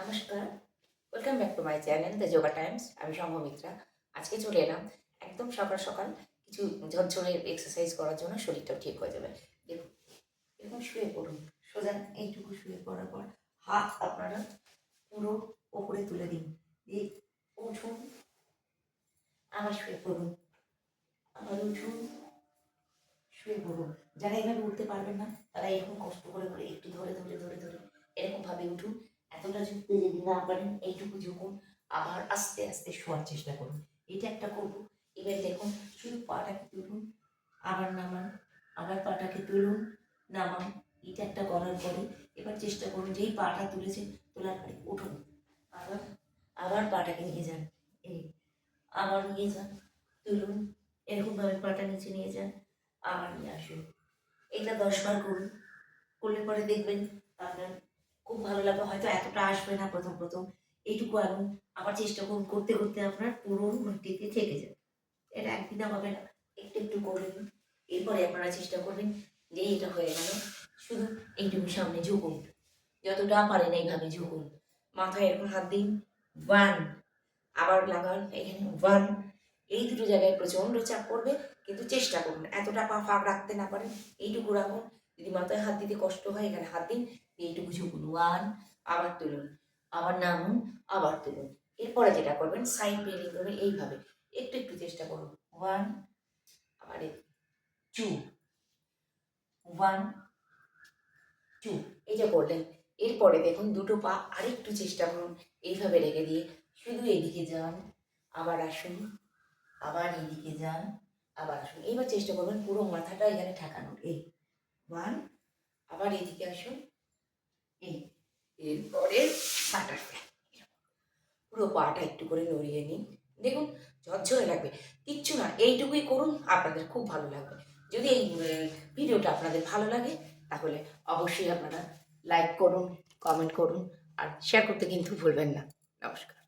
নমস্কার। Welcome back to my channel the yoga times আমি সংঘমিত্রা আজকে চলে এলাম একদম সকাল সকাল কিছু ঝরঝরে এক্সারসাইজ করার জন্য শরীরটাও ঠিক হয়ে যাবে। দেখুন, এরকম শুয়ে পড়ুন, সোজা এইটুকু শুয়ে পড়ার পর হাত আপনারা পুরো ওপরে তুলে দিন। দিয়ে উঠুন, আবার শুয়ে পড়ুন, আবার উঠুন, শুয়ে পড়ুন। যারা এভাবে উঠতে পারবেন না, তারা এরকম কষ্ট করে করে একটু ধরে ধরে ধরে ধরে, এরকমভাবে উঠুন। এতটা ঝুঁকতে যদি না পারেন, এইটুকু ঝুঁকুন আবার আস্তে আস্তে শোয়ার চেষ্টা করুন। এটা একটা করব। এবার দেখুন, শুধু পাটাকে তুলুন, আবার নামান, আবার পাটাকে তুলুন, নামান। এটা একটা করার পরে এবার চেষ্টা করুন, যেই পাটা তুলেছেন, তোলার পরে উঠুন। আবার আবার পাটাকে নিয়ে যান। এই, আবার নিয়ে যান, তুলুন। এরকমভাবে পাটা নিচে নিয়ে যান, আবার নিয়ে আসুন। এটা দশবার করুন। করলে পরে দেখবেন আপনার খুব ভালো লাগবে হয়তো এতটা আসবে না প্রথম প্রথম। এইটুকু আগুন আবার চেষ্টা করুন, করতে করতে আপনার পুরো মাটিতে থেকে যাবে। এটা একদিন হবে না একটু একটু করবেন এরপরে আপনারা চেষ্টা করবেন যে এটা হয়ে গেল। শুধু এইটুকু সামনে ঝুঁকুন যতটা পারেন এইভাবে ঝুঁকুন মাথায় এরকম হাত দিন ওয়ান আবার লাগান, এখানে ওয়ান এই দুটো জায়গায় প্রচণ্ড চাপ পড়বে, কিন্তু চেষ্টা করুন, এতটা পা ফাঁক রাখতে না পারেন, এইটুকু রাখুন। যদি মাথায় হাত দিতে কষ্ট হয়, এখানে হাত দিন। এইটুকু ঝুঁকুন ওয়ান আবার তুলুন। আবার নামুন, আবার তুলুন। এরপরে যেটা করবেন সাইড বেরিয়ে করবেন, এইভাবে। একটু একটু চেষ্টা করুন। ওয়ান আবার টু ওয়ান টু এই যে করলেন। এরপরে দেখুন, দুটো পা আরেকটু চেষ্টা করুন। এইভাবে রেখে দিয়ে শুধু এদিকে যান, আবার আসুন, আবার এইদিকে যান, আবার আসুন। এইবার চেষ্টা করবেন পুরো মাথাটা এখানে ঠেকানোর। এই ওয়ান আবার এদিকে আসুন এই, এরপরে পাটা পুরো পাটা একটু করে নড়িয়ে নিন। দেখুন, ঝরঝরে লাগবে। কিচ্ছু না, এইটুকুই করুন, আপনাদের খুব ভালো লাগবে। যদি এই ভিডিওটা আপনাদের ভালো লাগে, তাহলে অবশ্যই আপনারা লাইক করুন কমেন্ট করুন, আর শেয়ার করতে কিন্তু ভুলবেন না। নমস্কার।